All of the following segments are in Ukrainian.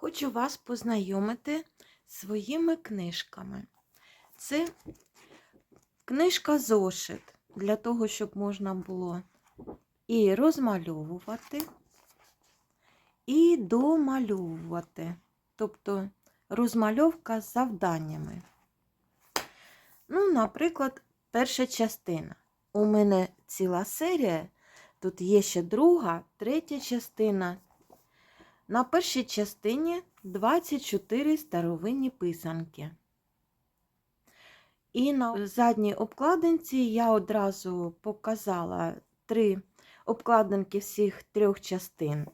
Хочу вас познайомити з своїми книжками. Це книжка зошит для того, щоб можна було і розмальовувати, і домальовувати. Тобто розмальовка з завданнями. Ну, наприклад, перша частина. У мене ціла серія. Тут є ще друга, третя частина. На першій частині 24 старовинні писанки. І на задній обкладинці я одразу показала три обкладинки всіх трьох частин.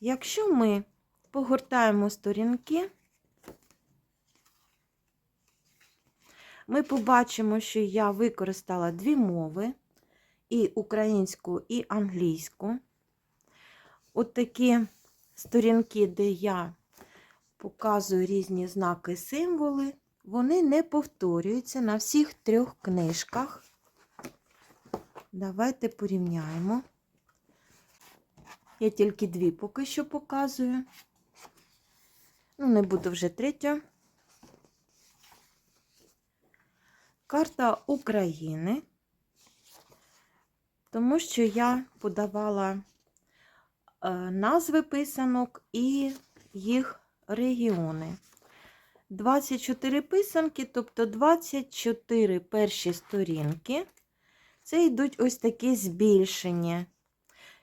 Якщо ми погортаємо сторінки, ми побачимо, що я використала дві мови і українську, і англійську. От такі сторінки, де я показую різні знаки, символи, вони не повторюються на всіх трьох книжках. Давайте порівняємо. Я тільки дві поки що показую. Ну, не буду вже третя. Карта України, тому що я подавала назви писанок і їх регіони. 24 писанки, тобто 24 перші сторінки. Це йдуть ось такі збільшення.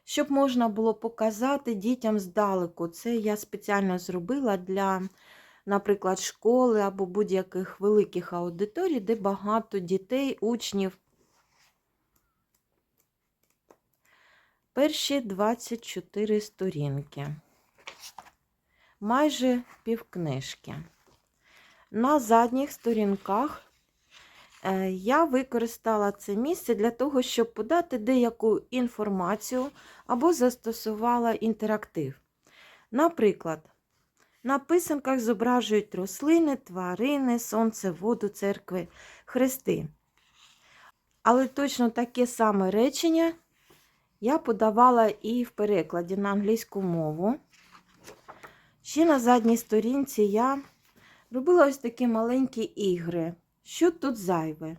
Щоб можна було показати дітям здалеку. Це я спеціально зробила для, наприклад, школи або будь-яких великих аудиторій, де багато дітей, учнів. Перші 24 сторінки. Майже півкнижки. На задніх сторінках е, я використала це місце для того, щоб подати деяку інформацію або застосувала інтерактив. Наприклад, на писанках зображують рослини, тварини, сонце, воду, церкви, хрести. Але точно таке саме речення я подавала і в перекладі на англійську мову. Ще на задній сторінці я робила ось такі маленькі ігри. Що тут зайве?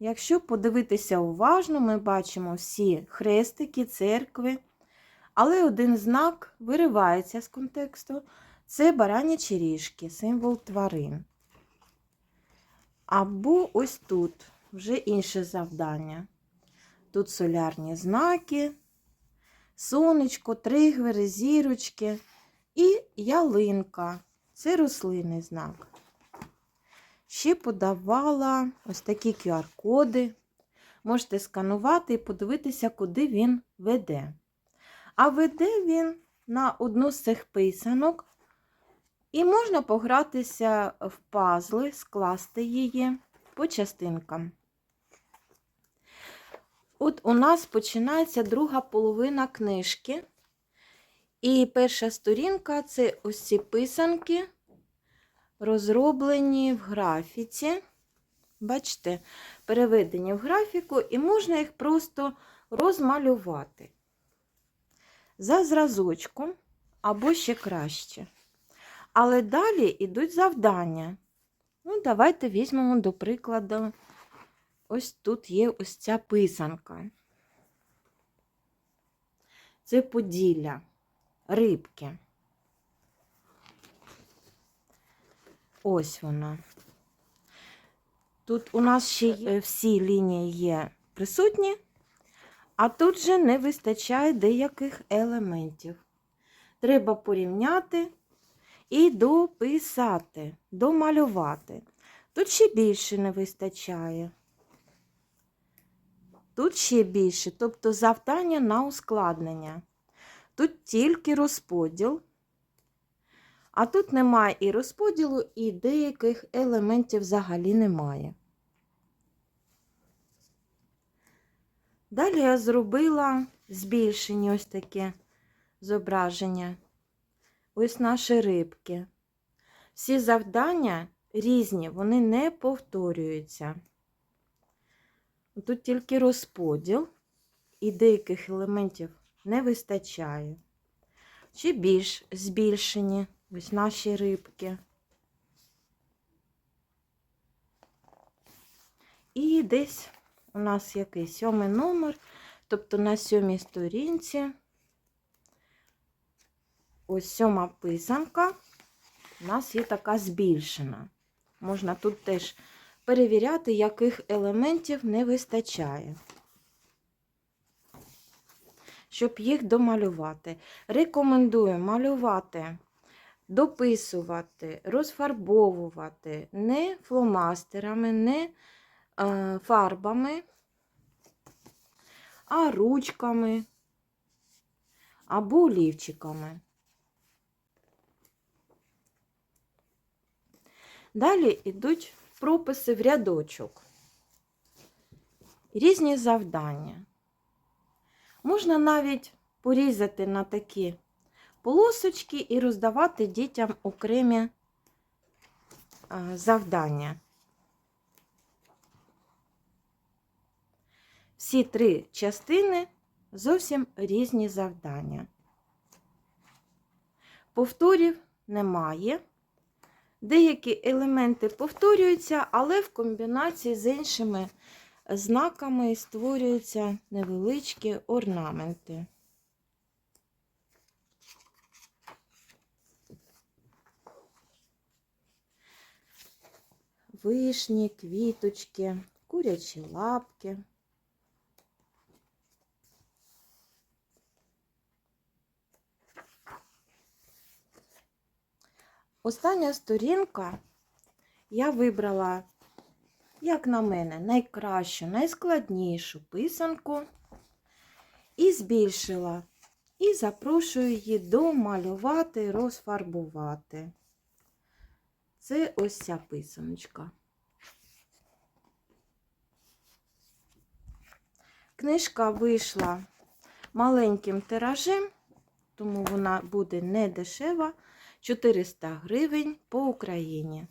Якщо подивитися уважно, ми бачимо всі хрестики, церкви, але один знак виривається з контексту. Це баранячі ріжки, символ тварин. Або ось тут вже інше завдання. Тут солярні знаки, сонечко, тригвери, зірочки і ялинка. Це рослинний знак. Ще подавала ось такі QR-коди. Можете сканувати і подивитися, куди він веде. А веде він на одну з цих писанок. І можна погратися в пазли, скласти її по частинкам. От у нас починається друга половина книжки. І перша сторінка це ось ці писанки, розроблені в графіці. Бачите, переведені в графіку, і можна їх просто розмалювати за зразочком або ще краще. Але далі йдуть завдання. Ну, давайте візьмемо, до прикладу, ось тут є ось ця писанка. Це поділля, рибки. Ось вона. Тут у нас ще є, всі лінії є присутні, а тут же не вистачає деяких елементів. Треба порівняти і дописати, домалювати. Тут ще більше не вистачає. Тут ще більше, тобто завдання на ускладнення. Тут тільки розподіл, а тут немає і розподілу, і деяких елементів взагалі немає. Далі я зробила збільшення ось таке зображення. Ось наші рибки. Всі завдання різні, вони не повторюються. Тут тільки розподіл, і деяких елементів не вистачає. чи більш збільшені. Ось наші рибки. І десь у нас який сьомий номер, тобто на сьомій сторінці. Ось сьома писанка. У нас є така збільшена. Можна тут теж перевіряти, яких елементів не вистачає. Щоб їх домалювати. Рекомендую малювати, дописувати, розфарбовувати не фломастерами, не е, фарбами, а ручками або олівчиками. Далі йдуть прописи в рядочок. Різні завдання. Можна навіть порізати на такі полосочки і роздавати дітям окремі завдання. Всі три частини зовсім різні завдання. Повторів немає. Деякі елементи повторюються, але в комбінації з іншими знаками створюються невеличкі орнаменти. Вишні, квіточки, курячі лапки. Остання сторінка я вибрала, як на мене, найкращу, найскладнішу писанку і збільшила. І запрошую її домалювати, розфарбувати. Це ось ця писаночка. Книжка вийшла маленьким тиражем, тому вона буде не дешева. 400 гривень по Україні.